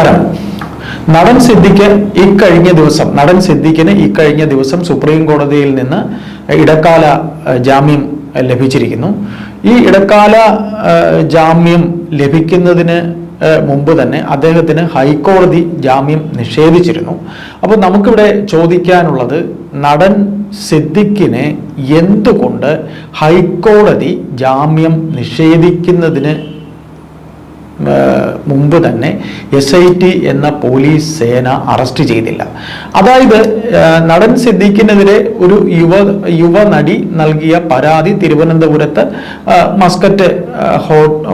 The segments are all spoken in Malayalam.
നമസ്കാരം. നടൻ സിദ്ദിഖ് ഇക്കഴിഞ്ഞ ദിവസം നടൻ സിദ്ദിഖിന് ഇക്കഴിഞ്ഞ ദിവസം സുപ്രീം കോടതിയിൽ നിന്ന് ഇടക്കാല ജാമ്യം ലഭിച്ചിരിക്കുന്നു. ഈ ഇടക്കാല ജാമ്യം ലഭിക്കുന്നതിന് മുമ്പ് തന്നെ അദ്ദേഹത്തിന് ഹൈക്കോടതി ജാമ്യം നിഷേധിച്ചിരുന്നു. അപ്പോൾ നമുക്കിവിടെ ചോദിക്കാനുള്ളത് നടൻ സിദ്ദിഖിനെ എന്തുകൊണ്ട് ഹൈക്കോടതി ജാമ്യം നിഷേധിക്കുന്നതിന് മുമ്പ് തന്നെ എസ് ഐ ടി എന്ന പോലീസ് സേന അറസ്റ്റ് ചെയ്തില്ല. അതായത് നടൻ സിദ്ദീഖിനെതിരെ ഒരു യുവ യുവ നടി നൽകിയ പരാതി തിരുവനന്തപുരത്ത് മസ്കറ്റ്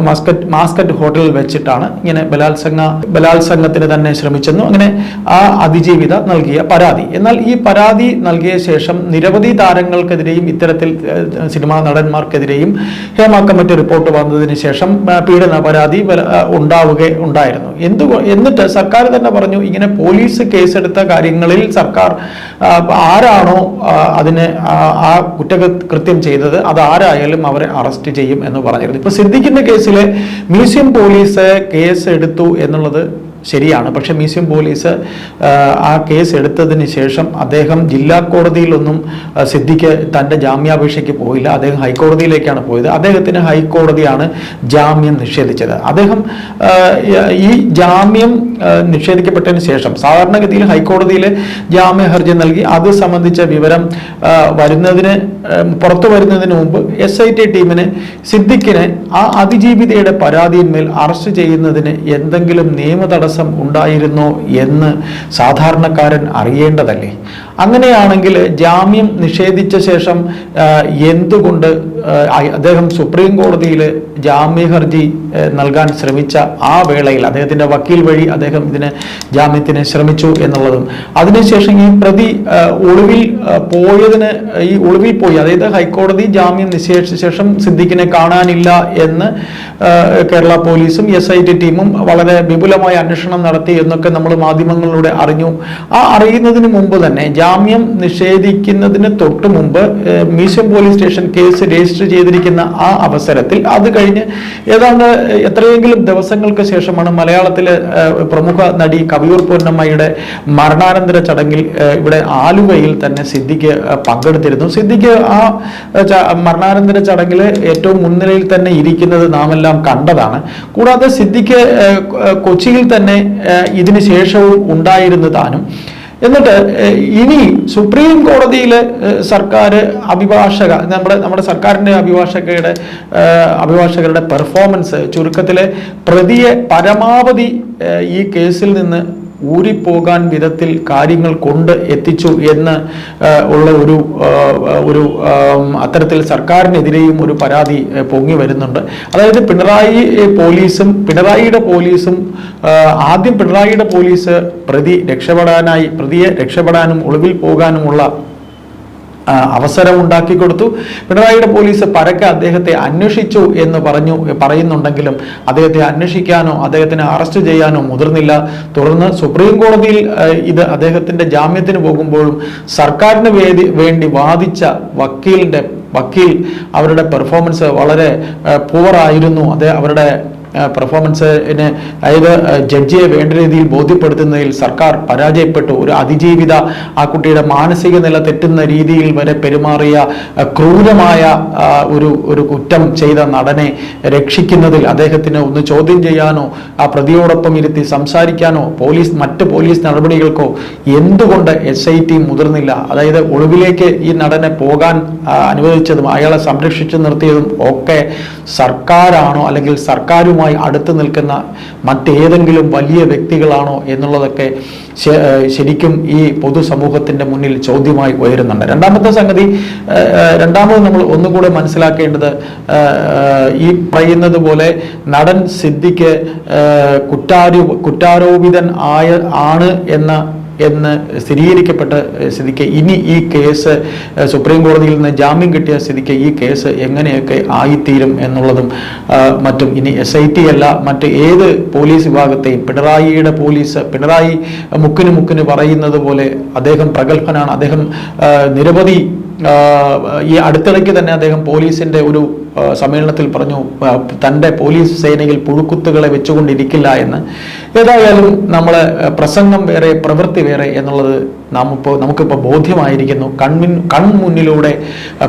മസ്കറ്റ് മാസ്കറ്റ് ഹോട്ടലിൽ വെച്ചിട്ടാണ് ഇങ്ങനെ ബലാത്സംഗ ബലാത്സംഗത്തിന് തന്നെ ശ്രമിച്ചെന്നു അങ്ങനെ ആ അതിജീവിത നൽകിയ പരാതി. എന്നാൽ ഈ പരാതി നൽകിയ ശേഷം നിരവധി താരങ്ങൾക്കെതിരെയും ഇത്തരത്തിൽ സിനിമാ നടന്മാർക്കെതിരെയും ഹേമ റിപ്പോർട്ട് വന്നതിന് ശേഷം പീഡന പരാതി ഉണ്ടാവുക ഉണ്ടായിരുന്നു. എന്തു എന്നിട്ട് സർക്കാർ തന്നെ പറഞ്ഞു ഇങ്ങനെ പോലീസ് കേസെടുത്ത കാര്യങ്ങളിൽ സർക്കാർ ആരാണോ അതിന് ആ, കുറ്റ കുറ്റകൃത്യം ചെയ്തത് അത് ആരായാലും അവരെ അറസ്റ്റ് ചെയ്യും എന്ന് പറഞ്ഞിരുന്നു. ഇപ്പൊ സിദ്ധിക്കുന്ന കേസിലെ മ്യൂസിയം പോലീസ് കേസ് എടുത്തു എന്നുള്ളത് ശരിയാണ്. പക്ഷെ മ്യൂസിയം പോലീസ് ആ, കേസ് എടുത്തതിന് ശേഷം അദ്ദേഹം ജില്ലാ കോടതിയിലൊന്നും സിദ്ധിക്ക് തന്റെ ജാമ്യാപേക്ഷയ്ക്ക് പോയില്ല. അദ്ദേഹം ഹൈക്കോടതിയിലേക്കാണ് പോയത്. അദ്ദേഹത്തിന് ഹൈക്കോടതിയാണ് ജാമ്യം നിഷേധിച്ചത്. അദ്ദേഹം ഈ ജാമ്യം നിഷേധിക്കപ്പെട്ടതിന് ശേഷം സാധാരണഗതിയിൽ ഹൈക്കോടതിയിൽ ജാമ്യ ഹർജി നൽകി. അത് സംബന്ധിച്ച വിവരം വരുന്നതിന് പുറത്തു വരുന്നതിന് മുമ്പ് എസ് ഐ ടി ടീമിന് സിദ്ദിഖിനെ ആ അതിജീവിതയുടെ പരാതിയിന്മേൽ അറസ്റ്റ് ചെയ്യുന്നതിന് എന്തെങ്കിലും നിയമ തടസ്സം ഉണ്ടായിരുന്നോ എന്ന് സാധാരണക്കാരൻ അറിയേണ്ടതല്ലേ? അങ്ങനെയാണെങ്കിൽ ജാമ്യം നിഷേധിച്ച ശേഷം എന്തുകൊണ്ട് അദ്ദേഹം സുപ്രീം കോടതിയിൽ ജാമ്യ ഹർജി നൽകാൻ ശ്രമിച്ച ആ വേളയിൽ അദ്ദേഹത്തിന്റെ വക്കീൽ വഴി അദ്ദേഹം ഇതിന് ജാമ്യത്തിന് ശ്രമിച്ചു എന്നുള്ളതും. അതിനുശേഷം ഈ പ്രതി ഒളിവിൽ പോയതിന് ഈ ഒളിവിൽ പോയി അതായത് ഹൈക്കോടതി ജാമ്യം നിശ്ചയിച്ച ശേഷം സിദ്ദിഖിനെ കാണാനില്ല എന്ന് കേരള പോലീസും എസ് ഐ ടി ടീമും വളരെ വിപുലമായ അന്വേഷണം നടത്തി എന്നൊക്കെ നമ്മൾ മാധ്യമങ്ങളിലൂടെ അറിഞ്ഞു. ആ അറിയുന്നതിന് മുമ്പ് തന്നെ ജാമ്യം നിഷേധിക്കുന്നതിന് തൊട്ട് മുമ്പ് മീശം പോലീസ് സ്റ്റേഷൻ കേസ് രജിസ്റ്റർ ചെയ്തിരിക്കുന്ന ആ അവസരത്തിൽ അത് കഴിഞ്ഞ് ഏതാണ്ട് എത്രയെങ്കിലും ദിവസങ്ങൾക്ക് ശേഷമാണ് മലയാളത്തിലെ പ്രമുഖ നടി കവിയൂർ പൊന്നമ്മയുടെ മരണാനന്തര ചടങ്ങിൽ ഇവിടെ ആലുവയിൽ തന്നെ സിദ്ദിഖ് പങ്കെടുത്തിരുന്നു. സിദ്ദിഖ് ആ മരണാനന്തര ചടങ്ങിൽ ഏറ്റവും മുൻനിരയിൽ തന്നെ ഇരിക്കുന്നത് നാം എല്ലാം കണ്ടതാണ്. കൂടാതെ സിദ്ദിഖ് കൊച്ചിയിൽ തന്നെ ഇതിനു ശേഷവും ഉണ്ടായിരുന്നു താനും എന്നിട്ട് ഇനി സുപ്രീം കോടതിയിൽ സർക്കാർ അഭിഭാഷക നമ്മുടെ നമ്മുടെ സർക്കാരിന്റെ അഭിഭാഷകയുടെ അഭിഭാഷകരുടെ പെർഫോമൻസ് ചുരുക്കത്തിലെ പ്രതിയെ പരമാവധി ഈ കേസിൽ നിന്ന് ഊരിപ്പോകാൻ വിധത്തിൽ കാര്യങ്ങൾ കൊണ്ട് എത്തിച്ചു എന്ന് ഉള്ള ഒരു ഒരു അത്തരത്തിൽ സർക്കാരിനെതിരെയും ഒരു പരാതി പൊങ്ങി വരുന്നുണ്ട്. അതായത് പിണറായി പോലീസും പിണറായിയുടെ പോലീസും ആദ്യം പിണറായിയുടെ പോലീസ് പ്രതി രക്ഷപ്പെടാനായി പ്രതിയെ രക്ഷപ്പെടാനും ഒളിവിൽ പോകാനുമുള്ള അവസരം ഉണ്ടാക്കി കൊടുത്തു. പിണറായിയുടെ പോലീസ് പരക്കെ അദ്ദേഹത്തെ അന്വേഷിച്ചു എന്ന് പറഞ്ഞു പറയുന്നുണ്ടെങ്കിലും അദ്ദേഹത്തെ അന്വേഷിക്കാനോ അദ്ദേഹത്തിനെ അറസ്റ്റ് ചെയ്യാനോ മുതിർന്നില്ല. തുടർന്ന് സുപ്രീം കോടതിയിൽ ഇത് അദ്ദേഹത്തിന്റെ ജാമ്യത്തിന് പോകുമ്പോഴും സർക്കാരിന് വേണ്ടി വാദിച്ച വക്കീലിന്റെ വക്കീൽ അവരുടെ പെർഫോമൻസ് വളരെ പൂവറായിരുന്നു അത് അവരുടെ പെർഫോമൻസിന് അതായത് ജഡ്ജിയെ വേണ്ട രീതിയിൽ ബോധ്യപ്പെടുത്തുന്നതിൽ സർക്കാർ പരാജയപ്പെട്ടു. ഒരു അതിജീവിത ആ കുട്ടിയുടെ മാനസിക നില തെറ്റുന്ന രീതിയിൽ വരെ പെരുമാറിയ ക്രൂരമായ ഒരു ഒരു കുറ്റം ചെയ്ത നടനെ രക്ഷിക്കുന്നതിൽ അദ്ദേഹത്തിന് ഒന്ന് ചോദ്യം ചെയ്യാനോ ആ പ്രതിയോടൊപ്പം ഇരുത്തി സംസാരിക്കാനോ പോലീസ് മറ്റ് പോലീസ് നടപടികൾക്കോ എന്തുകൊണ്ട് എസ് ഐ ടി മുതിർന്നില്ല? അതായത് ഒളിവിലേക്ക് ഈ നടനെ പോകാൻ അനുവദിച്ചതും അയാളെ സംരക്ഷിച്ചു നിർത്തിയതും ഒക്കെ സർക്കാരാണോ അല്ലെങ്കിൽ സർക്കാരുമായി അടുത്ത് നിൽക്കുന്ന മറ്റേതെങ്കിലും വലിയ വ്യക്തികളാണോ എന്നുള്ളതൊക്കെ ശരിക്കും ഈ പൊതുസമൂഹത്തിന്റെ മുന്നിൽ ചോദ്യമായി ഉയരുന്നുണ്ട്. രണ്ടാമത്തെ സംഗതി രണ്ടാമത് നമ്മൾ ഒന്നുകൂടെ മനസ്സിലാക്കേണ്ടത് ഈ പറയുന്നത് പോലെ നടൻ ഏഹ് കുറ്റാരോ കുറ്റാരോപിതൻ ആയ ആണ് എന്ന എന്ന് സ്ഥിരീകരിക്കപ്പെട്ട സ്ഥിതിക്ക് ഇനി ഈ കേസ് സുപ്രീം കോടതിയിൽ നിന്ന് ജാമ്യം കിട്ടിയ സ്ഥിതിക്ക് ഈ കേസ് എങ്ങനെയൊക്കെ ആയിത്തീരും എന്നുള്ളതും മറ്റും ഇനി എസ് ഐ ടി അല്ല മറ്റ് ഏത് പോലീസ് വിഭാഗത്തെയും പിണറായിയുടെ പോലീസ് പിണറായി മുക്കിന് മുക്കിന് പറയുന്നത് പോലെ അദ്ദേഹം പ്രഗത്ഭനാണ്. അദ്ദേഹം നിരവധി ഈ അടുത്തിടയ്ക്ക് തന്നെ അദ്ദേഹം പോലീസിന്റെ ഒരു സമ്മേളനത്തിൽ പറഞ്ഞു തന്റെ പോലീസ് സേനയിൽ പുഴുക്കുത്തുകളെ വെച്ചുകൊണ്ടിരിക്കില്ല എന്ന്. ഏതായാലും നമ്മൾ പ്രസംഗം വേറെ പ്രവൃത്തി വേറെ എന്നുള്ളത് നാം ഇപ്പോൾ നമുക്കിപ്പോൾ ബോധ്യമായിരിക്കുന്നു. കൺമിൻ കൺമുന്നിലൂടെ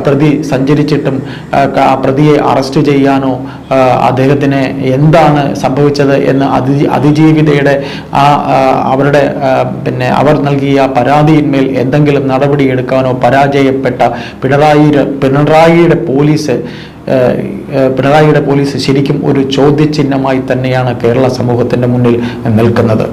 പ്രതി സഞ്ചരിച്ചിട്ടും പ്രതിയെ അറസ്റ്റ് ചെയ്യാനോ അദ്ദേഹത്തിന് എന്താണ് സംഭവിച്ചത് എന്ന് അതി അതിജീവിതയുടെ ആ അവരുടെ പിന്നെ അവർ നൽകിയ പരാതിയിന്മേൽ എന്തെങ്കിലും നടപടി എടുക്കാനോ പരാജയപ്പെട്ട പിണറായി പിണറായിയുടെ പോലീസ് പിണറായിയുടെ പോലീസ് ശരിക്കും ഒരു ചോദ്യചിഹ്നമായി തന്നെയാണ് കേരള സമൂഹത്തിന്റെ മുന്നിൽ നിൽക്കുന്നത്.